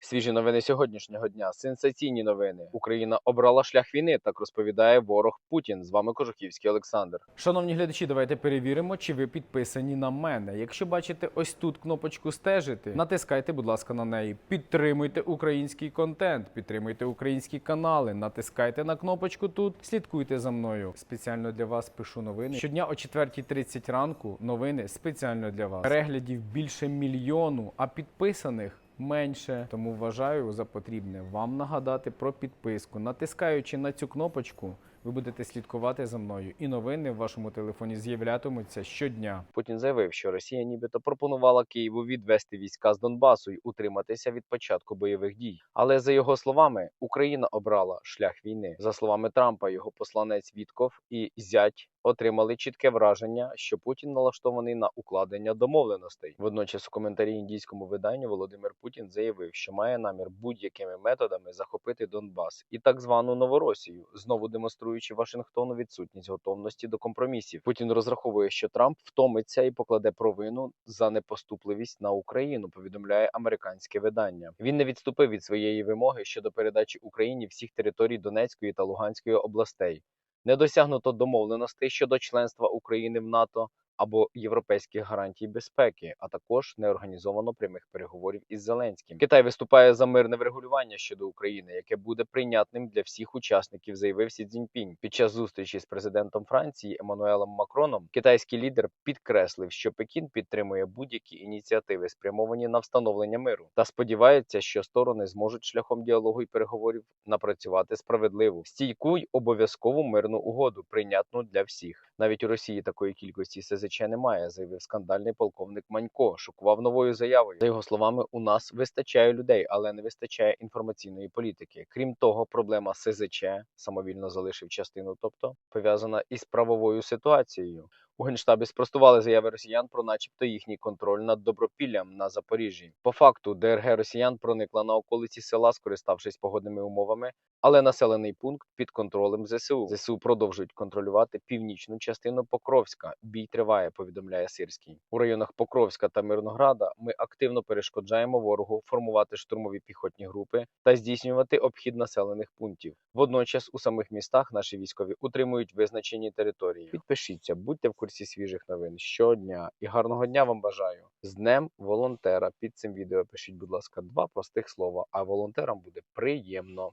Свіжі новини сьогоднішнього дня. Сенсаційні новини. Україна обрала шлях війни. Так розповідає ворог Путін. З вами Кожухівський Олександр. Шановні глядачі, давайте перевіримо, чи ви підписані на мене. Якщо бачите ось тут кнопочку стежити, натискайте, будь ласка, на неї. Підтримуйте український контент, підтримуйте українські канали. Натискайте на кнопочку тут. Слідкуйте за мною. Спеціально для вас пишу новини. Щодня о 4.30 ранку. Новини спеціально для вас. Переглядів більше мільйону, а підписаних менше. Тому вважаю за потрібне вам нагадати про підписку. Натискаючи на цю кнопочку, ви будете слідкувати за мною, і новини в вашому телефоні з'являтимуться щодня. Путін заявив, що Росія нібито пропонувала Києву відвести війська з Донбасу і утриматися від початку бойових дій. Але за його словами, Україна обрала шлях війни. За словами Трампа, його посланець Вітков і зять отримали чітке враження, що Путін налаштований на укладення домовленостей. Водночас, у коментарі індійському виданню Володимир Путін заявив, що має намір будь-якими методами захопити Донбас і так звану Новоросію, знову демонструючи Вашингтону відсутність готовності до компромісів. Путін розраховує, що Трамп втомиться і покладе провину за непоступливість на Україну. Повідомляє американське видання. Він не відступив від своєї вимоги щодо передачі Україні всіх територій Донецької та Луганської областей. Не досягнуто домовленостей щодо членства України в НАТО або європейських гарантій безпеки, а також не організовано прямих переговорів із Зеленським. Китай виступає за мирне врегулювання щодо України, яке буде прийнятним для всіх учасників, заявив Сі Цзіньпінь. Під час зустрічі з президентом Франції Еммануелем Макроном китайський лідер підкреслив, що Пекін підтримує будь-які ініціативи, спрямовані на встановлення миру, та сподівається, що сторони зможуть шляхом діалогу і переговорів напрацювати справедливу, стійку й обов'язкову мирну угоду, прийнятну для всіх. Навіть у Росії такої кількості СЗЧ немає, заявив скандальний полковник Манько. Шокував новою заявою. За його словами, у нас вистачає людей, але не вистачає інформаційної політики. Крім того, проблема СЗЧ самовільно залишив частину, тобто пов'язана із правовою ситуацією. У генштабі спростували заяви росіян про, начебто, їхній контроль над добропіллям на Запоріжжі. По факту, ДРГ росіян проникла на околиці села, скориставшись погодними умовами, але населений пункт під контролем ЗСУ. ЗСУ продовжують контролювати північну частину Покровська. Бій триває, повідомляє Сирський. У районах Покровська та Мирнограда ми активно перешкоджаємо ворогу формувати штурмові піхотні групи та здійснювати обхід населених пунктів. Водночас у самих містах наші військові утримують визначені території. Підпишіться, будьте в курсі свіжих новин щодня і гарного дня вам бажаю. З днем волонтера. Під цим відео пишіть, будь ласка, два простих слова, а волонтерам буде приємно.